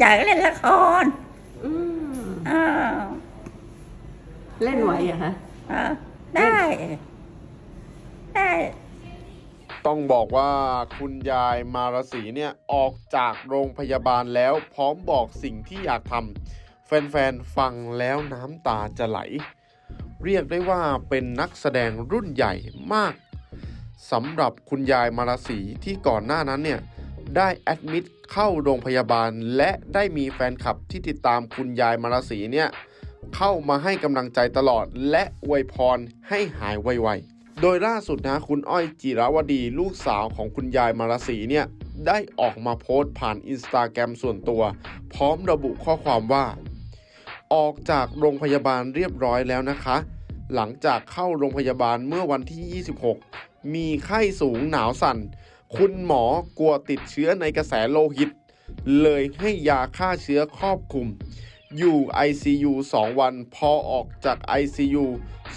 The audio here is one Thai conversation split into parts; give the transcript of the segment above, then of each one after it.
อยากเล่นละครอืมอ้าวเล่นไหวเหรอะฮะอ่าได้ ได้ ต้องบอกว่าคุณยายมารสีเนี่ยออกจากโรงพยาบาลแล้วพร้อมบอกสิ่งที่อยากทำแฟนๆ ฟังแล้วน้ำตาจะไหล เรียกได้ว่าเป็นนักแสดงรุ่นใหญ่มากสำหรับคุณยายมารสีที่ก่อนหน้านั้นเนี่ย ได้แอดมิดเข้าโรงพยาบาล และได้มีแฟนคลับที่ติดตามคุณยายมารสีเนี่ยเข้ามาให้กำลังใจตลอด และอวยพรให้หายไวๆ โดยล่าสุดนะคุณอ้อยจิรวดีลูกสาวของคุณยายมารสีเนี่ยได้ออกมาโพสต์ผ่านอินสตาแกรมส่วนตัว พร้อมระบุข้อความว่า ออกจากโรงพยาบาลเรียบร้อยแล้วนะคะ หลังจากเข้าโรงพยาบาลเมื่อวันที่ 26 มีไข้สูงหนาวสั่น คุณหมอกลัวติดเชื้อในกระแสโลหิต เลยให้ยาฆ่าเชื้อครอบคลุม อยู่ ICU 2 วันพอออกจาก ICU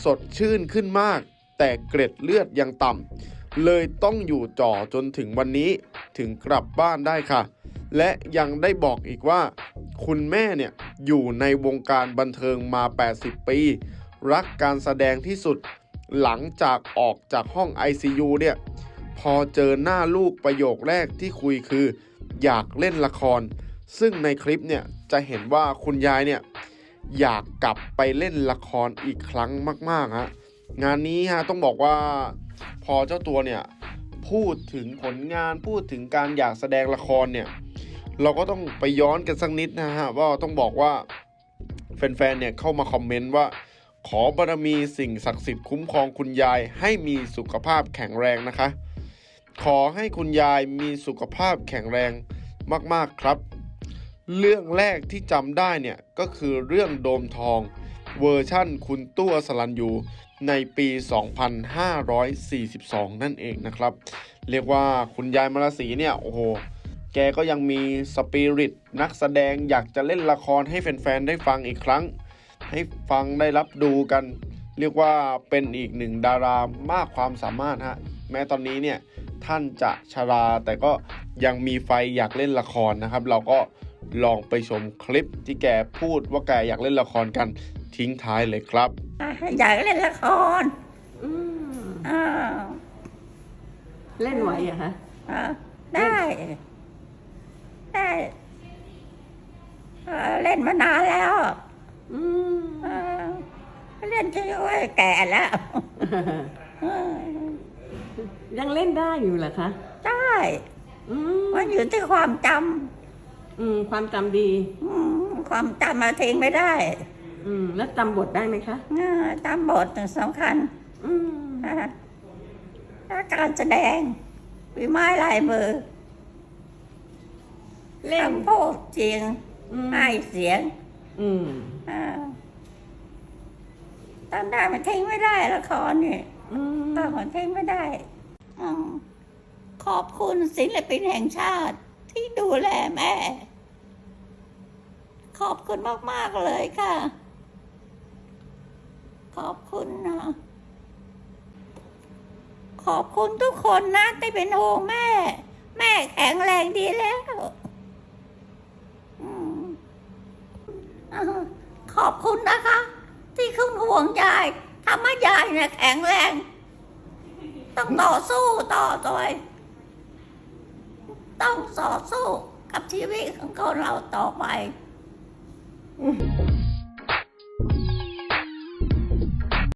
สดชื่นขึ้นมาก แต่เกร็ดเลือดยังต่ำเลยต้องอยู่จ่อจนถึงวันนี้ถึงกลับบ้านได้ค่ะ และยังได้บอกอีกว่า คุณแม่เนี่ยอยู่ในวงการบันเทิงมา 80 ปี รักการแสดงที่สุด หลังจากออกจากห้อง ICU เนี่ย พอเจอหน้าลูกประโยคแรกที่คุยคือ อยากเล่นละคร ซึ่งในคลิปเนี่ยจะเห็นว่าคุณยายเนี่ยอยากกลับไปเล่นละครอีกครั้งมากๆฮะงานนี้ฮะต้องบอกว่าพอเจ้าตัวเนี่ยพูดถึงผลงานพูดถึงการอยากแสดงละครเนี่ยเราก็ต้องไปย้อนกันสักนิดนะฮะว่าต้องบอกว่าแฟนๆเนี่ยเข้ามาคอมเมนต์ว่า ขอบารมีสิ่งศักดิ์สิทธิ์คุ้มครองคุณยายให้มีสุขภาพแข็งแรงนะคะ ขอให้คุณยายมีสุขภาพแข็งแรงมากๆครับ เรื่องแรกที่จำได้เนี่ย ก็คือเรื่องโดมทองเวอร์ชั่นคุณตัวสลันยูในปี 2542 นั่นเองนะครับ เรียกว่าคุณยายมรสีเนี่ย โอ้โห แกก็ยังมีสปิริตนักแสดงอยากจะเล่นละครให้แฟน ๆ ได้ฟังอีกครั้ง ให้ฟังได้รับดูกัน เรียกว่าเป็นอีกหนึ่งดารามากความสามารถฮะ แม้ตอนนี้เนี่ยท่านจะชราแต่ก็ยังมีไฟอยากเล่นละครนะครับ เราก็ลองไปชมคลิปที่แกพูดว่าแกอยากเล่นละครกันทิ้งท้ายเลยครับ อยากเล่นละครอืมอ้าวเล่นไหวเหรอะฮะอ่าได้ ได้เอ่อเล่นมานานแล้วอืมเออเล่นจนว่าแก่แล้วเออ ยังเล่นได้อยู่เหรอคะได้อืมมันอยู่ที่ความจอืมความจำดีำอืมความจำมาทิ้งไม่ได้อืม แล้วจำบทได้ไหมคะเออจำบทสำคัญอืม นะและการแสดงวิไม้ลายมือเล่น คำพูดเสียงอืมให้เสียงอืม อ่าตามได้มันทิ้งไม่ได้ละครนี่อืมตามมันทิ้งไม่ได้อืม ขอบคุณศิลปินแห่งชาติที่ดูแลแม่ ขอบคุณมาก ๆ เลยค่ะ ขอบคุณนะขอบคุณทุกคนนะที่เป็นห่วงแม่ แม่แข็งแรงดีแล้วอขอบคุณนะคะ ที่คุณห่วงยายทำให้ยายเนี่ยแข็งแรง ต้องต่อสู้ต่อไปต้องต่อสู้กับชีวิตของคนเราต่อไป